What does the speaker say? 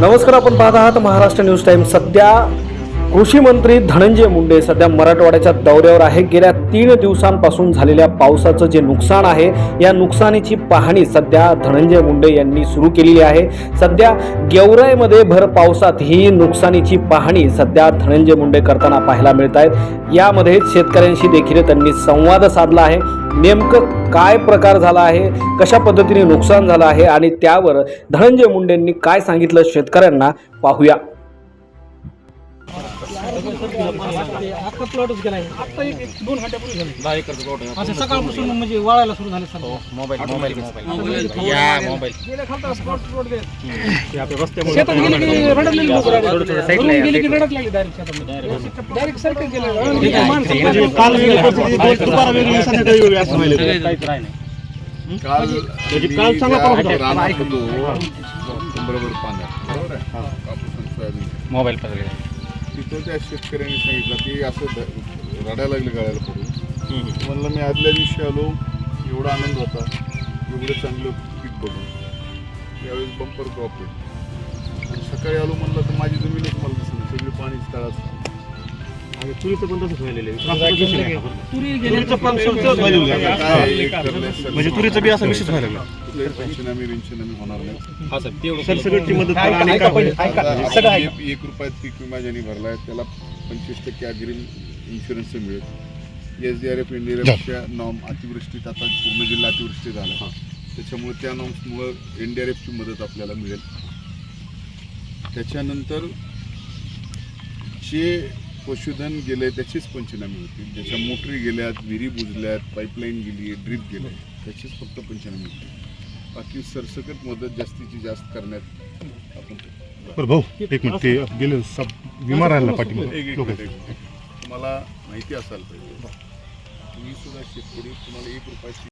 नमस्कार आपण पाहत आहात महाराष्ट्र न्यूज टाइम. सध्या कृषी मंत्री धनंजय मुंडे सध्या मराठवाड्याच्या दौऱ्यावर आहे. गेल्या तीन दिवसांपासून झालेल्या पावसाचं जे नुकसान आहे या नुकसानीची पाहणी सध्या धनंजय मुंडे यांनी सुरू केलेली आहे. सध्या गेवराईमध्ये भर पावसात ही नुकसानीची पाहणी सध्या धनंजय मुंडे करताना पाहायला मिळत आहेत. यामध्ये शेतकऱ्यांशी देखील त्यांनी संवाद साधला आहे. नेमकं काय प्रकार झाला आहे? कशा पद्धतीने नुकसान झालं आहे? आणि त्यावर धनंजय मुंडेंनी काय सांगितलं? शेतकऱ्यांना पाहूया. आता प्लॉटच आता एक एक दोन घंट्यापूर्वी झाले दहा एकरचं प्लॉट आहे असं सकाळपासून म्हणजे वाळायला सुरू झाले मोबाईल मोबाईल मोबाईल या मोबाईल गेल्या खालचा प्लॉट प्लॉट गेले ते आपल्या रस्त्यामुळे शेतात गेले की रडलेली लोक थोडं थोडं side ला रडून या, गेले की side ला. रडत लागली डायरेक्ट शेतात. डायरेक्ट सारखं गेलं माणसं काल वेगळी परिस्थिती, दोन दुपारा वेगळी, संध्याकाळी वेगळी असं व्हायलं. काहीच राही नाही. काल मी काल चांगला ज्या पाऊस होता. रानात होतो, बरोबर पाण्यात बरोबर आहे कापूस आणि सोयाबीन मोबाईल पकडले. तिथं त्या शेतकऱ्यांनी सांगितलं की असं रडायला लागले गळायला पडून. म्हणलं मी आदल्या दिवशी आलो एवढा आनंद होता एवढं चांगलं पीक बघून. त्यावेळेस बंपर क्रॉप सकाळी आलो म्हणलं तर माझी जमीनच तुरीचं पण तसंच व्हायलेलं आहे. तसंच तुरीचं पण व्हायलेलं आहे. ठरलंय सर- म्हणजे तुरीचं बी असं विशेष व्हायला लागलं. पंचनामे बिंचनामे होणार नाही सरसकटची मदत करा. आणि एक एक रुपयात पीक विमा ज्यांनी भरलाय त्याला पंचवीस टक्के अग्रिम इन्शुरन्स मिळेल. S D R F N D R एफच्या नॉर्म अतिवृष्टीत आता पूर्ण जिल्हा अतिवृष्टी झाला. त्याच्यामुळे त्या नॉर्म्समुळं एन डी आर एफची मदत आपल्याला मिळेल. त्याच्यानंतर जे पशुधन गेले त्याचीच पंचनामे होतील. ज्याच्या मोटरी गेल्यात विहिरी बुजल्यात पाईपलाईन गेली ड्रीप गेले त्याचीच फक्त पंचनामे होतील. बाकी सरसकट मदत जास्तीची जास्त करण्यात आपण बरं भाऊ एक मिनिट. ते गेले सब विमा राहिला. तुम्हाला माहिती असायला पाहिजे. तुम्ही सुद्धा शेतकरी तुम्हाला एक रुपयाची